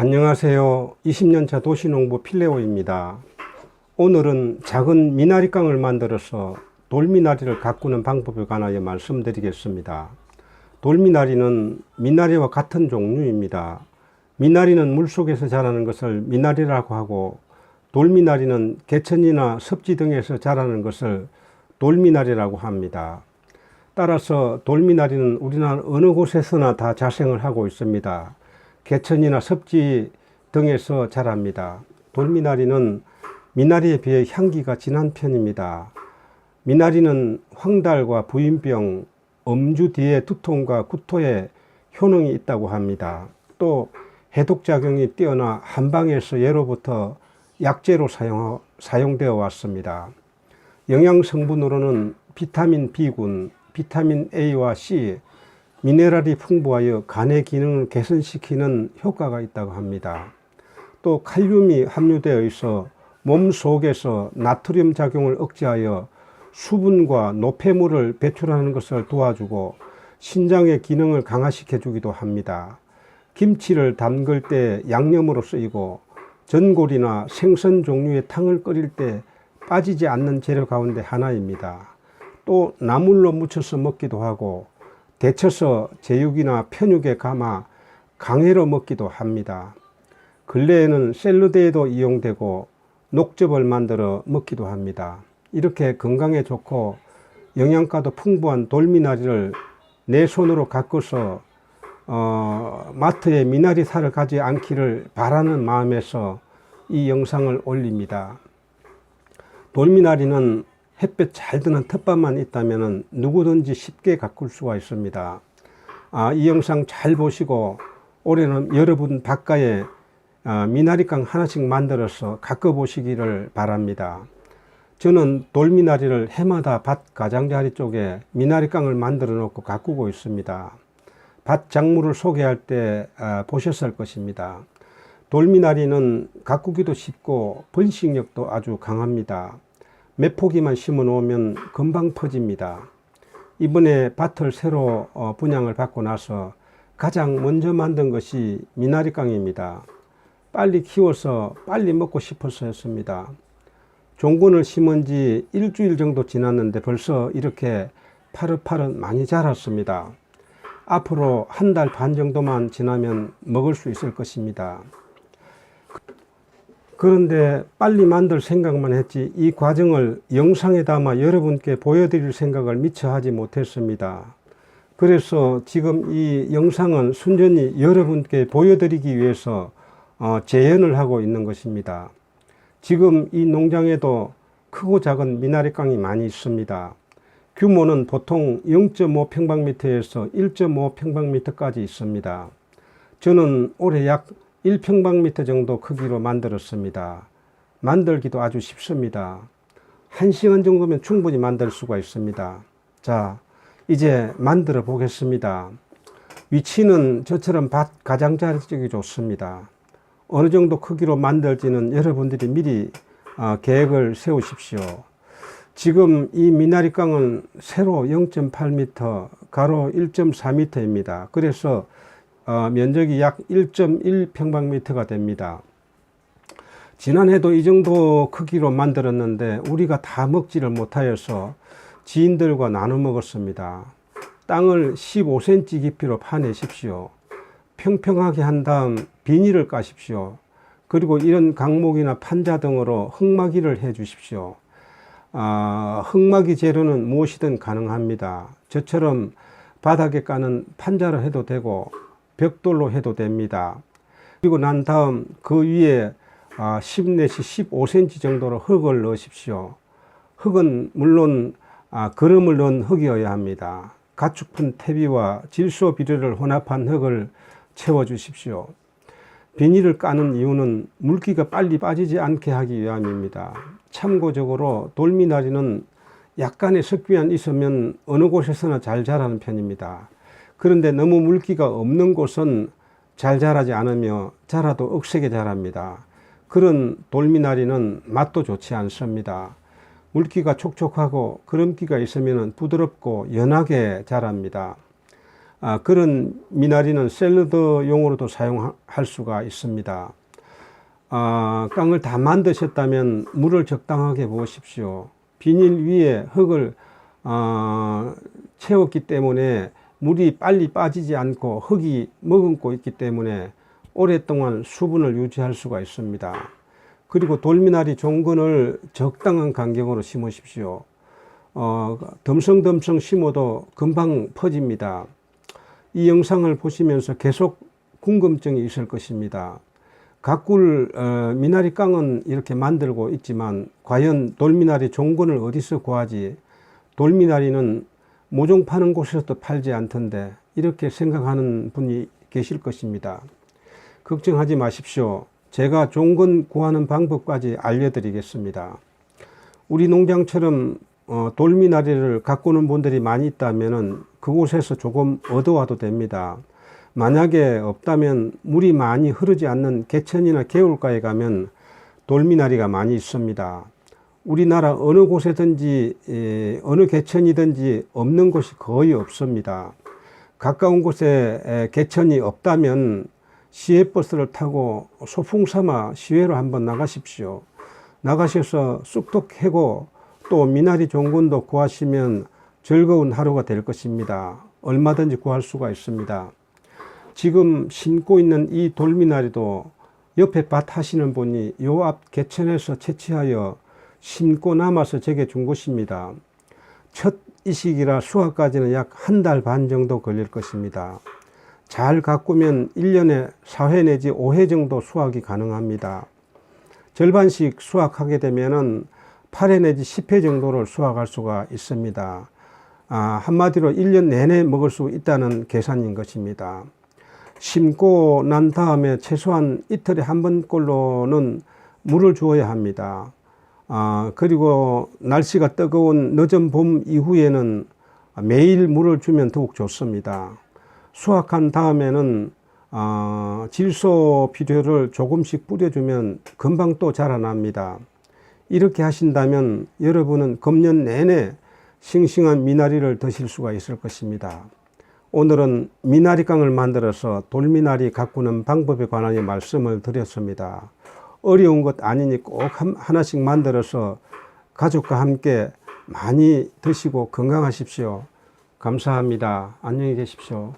안녕하세요. 20년차 도시농부 필레오입니다. 오늘은 작은 미나리깡을 만들어서 돌미나리를 가꾸는 방법에 관하여 말씀드리겠습니다. 돌미나리는 미나리와 같은 종류입니다. 미나리는 물속에서 자라는 것을 미나리라고 하고 돌미나리는 개천이나 섭지 등에서 자라는 것을 돌미나리라고 합니다. 따라서 돌미나리는 우리나라 어느 곳에서나 다 자생을 하고 있습니다. 개천이나 섭지 등에서 자랍니다. 돌미나리는 미나리에 비해 향기가 진한 편입니다. 미나리는 황달과 부인병, 음주 뒤에 두통과 구토에 효능이 있다고 합니다. 또 해독작용이 뛰어나 한방에서 예로부터 약재로 사용, 사용되어 왔습니다. 영양 성분으로는 비타민 B군, 비타민 A와 C, 미네랄이 풍부하여 간의 기능을 개선시키는 효과가 있다고 합니다. 또 칼륨이 함유되어 있어 몸 속에서 나트륨 작용을 억제하여 수분과 노폐물을 배출하는 것을 도와주고 신장의 기능을 강화시켜 주기도 합니다. 김치를 담글 때 양념으로 쓰이고 전골이나 생선 종류의 탕을 끓일 때 빠지지 않는 재료 가운데 하나입니다. 또 나물로 무쳐서 먹기도 하고 데쳐서 제육이나 편육에 감아 강해로 먹기도 합니다. 근래에는 샐러드에도 이용되고 녹즙을 만들어 먹기도 합니다. 이렇게 건강에 좋고 영양가도 풍부한 돌미나리를 내 손으로 가꿔서 어, 마트에 미나리 사러 가지 않기를 바라는 마음에서 이 영상을 올립니다. 돌미나리는 햇볕 잘 드는 텃밭만 있다면 누구든지 쉽게 가꿀 수가 있습니다. 아, 이 영상 잘 보시고 올해는 여러분 바깥에 아, 미나리깡 하나씩 만들어서 가꿔 보시기를 바랍니다. 저는 돌미나리를 해마다 밭 가장자리 쪽에 미나리깡을 만들어 놓고 가꾸고 있습니다. 밭 작물을 소개할 때 아, 보셨을 것입니다. 돌미나리는 가꾸기도 쉽고 번식력도 아주 강합니다. 몇 포기만 심어 놓으면 금방 퍼집니다. 이번에 밭을 새로 어, 분양을 받고 나서 가장 먼저 만든 것이 미나리깡입니다. 빨리 키워서 빨리 먹고 싶어서였습니다. 종근을 심은 지 일주일 정도 지났는데 벌써 이렇게 파릇파릇 많이 자랐습니다. 앞으로 한 달 반 정도만 지나면 먹을 수 있을 것입니다. 그런데 빨리 만들 생각만 했지 이 과정을 영상에 담아 여러분께 보여드릴 생각을 미처 하지 못했습니다. 그래서 지금 이 영상은 순전히 여러분께 보여드리기 위해서 어, 재현을 하고 있는 것입니다. 지금 이 농장에도 크고 작은 미나리깡이 많이 있습니다. 규모는 보통 0.5평방미터에서 1.5평방미터까지 있습니다. 저는 올해 약 1평방미터 정도 크기로 만들었습니다. 만들기도 아주 쉽습니다. 1시간 정도면 충분히 만들 수가 있습니다. 자, 이제 만들어 보겠습니다. 위치는 저처럼 밭 가장자리 좋습니다. 어느 정도 크기로 만들지는 여러분들이 미리 어, 계획을 세우십시오. 지금 이 미나리깡은 세로 0.8m, 가로 1.4m입니다. 그래서 어, 면적이 약 1.1평방미터가 됩니다. 지난해도 이 정도 크기로 만들었는데 우리가 다 먹지를 못하여서 지인들과 나눠 먹었습니다. 땅을 15cm 깊이로 파내십시오. 평평하게 한 다음 비닐을 까십시오. 그리고 이런 강목이나 판자 등으로 흙막이를 해 주십시오. 아, 흙막이 재료는 무엇이든 가능합니다. 저처럼 바닥에 까는 판자를 해도 되고 벽돌로 해도 됩니다. 그리고 난 다음 그 위에 10 내지 15cm 정도로 흙을 넣으십시오. 흙은 물론 아, 거름을 넣은 흙이어야 합니다. 가축분 퇴비와 질소 비료를 혼합한 흙을 채워 주십시오. 비닐을 까는 이유는 물기가 빨리 빠지지 않게 하기 위함입니다. 참고적으로 돌미나리는 약간의 습기만 있으면 어느 곳에서나 잘 자라는 편입니다. 그런데 너무 물기가 없는 곳은 잘 자라지 않으며 자라도 억세게 자랍니다. 그런 돌미나리는 맛도 좋지 않습니다. 물기가 촉촉하고 그름기가 있으면 부드럽고 연하게 자랍니다. 아, 그런 미나리는 샐러드용으로도 사용할 수가 있습니다. 아, 깡을 다 만드셨다면 물을 적당하게 부으십시오. 비닐 위에 흙을 아, 채웠기 때문에 물이 빨리 빠지지 않고 흙이 머금고 있기 때문에 오랫동안 수분을 유지할 수가 있습니다. 그리고 돌미나리 종근을 적당한 간격으로 심으십시오. 어, 덤성덤성 심어도 금방 퍼집니다. 이 영상을 보시면서 계속 궁금증이 있을 것입니다. 가꿀 어, 미나리 깡은 이렇게 만들고 있지만 과연 돌미나리 종근을 어디서 구하지? 돌미나리는 모종 파는 곳에서도 팔지 않던데 이렇게 생각하는 분이 계실 것입니다. 걱정하지 마십시오. 제가 종근 구하는 방법까지 알려드리겠습니다. 우리 농장처럼 어, 돌미나리를 가꾸는 분들이 많이 있다면 그곳에서 조금 얻어와도 됩니다. 만약에 없다면 물이 많이 흐르지 않는 개천이나 개울가에 가면 돌미나리가 많이 있습니다. 우리나라 어느 곳에든지 에, 어느 개천이든지 없는 곳이 거의 없습니다. 가까운 곳에 에, 개천이 없다면 시외버스를 타고 소풍 삼아 시외로 한번 나가십시오. 나가셔서 쑥도 캐고 또 미나리 종근도 구하시면 즐거운 하루가 될 것입니다. 얼마든지 구할 수가 있습니다. 지금 심고 있는 이 돌미나리도 옆에 밭 하시는 분이 요 앞 개천에서 채취하여 심고 남아서 제게 준 것입니다. 첫 이식이라 수확까지는 약 한 달 반 정도 걸릴 것입니다. 잘 가꾸면 1년에 4회 내지 5회 정도 수확이 가능합니다. 절반씩 수확하게 되면은 8회 내지 10회 정도를 수확할 수가 있습니다. 아, 한마디로 1년 내내 먹을 수 있다는 계산인 것입니다. 심고 난 다음에 최소한 이틀에 한 번꼴로는 물을 주어야 합니다. 아, 그리고 날씨가 뜨거운 늦은 봄 이후에는 매일 물을 주면 더욱 좋습니다. 수확한 다음에는 아, 질소 비료를 조금씩 뿌려주면 금방 또 자라납니다. 이렇게 하신다면 여러분은 금년 내내 싱싱한 미나리를 드실 수가 있을 것입니다. 오늘은 미나리깡을 만들어서 돌미나리 가꾸는 방법에 관하여 말씀을 드렸습니다. 어려운 것 아니니 꼭 하나씩 만들어서 가족과 함께 많이 드시고 건강하십시오. 감사합니다. 안녕히 계십시오.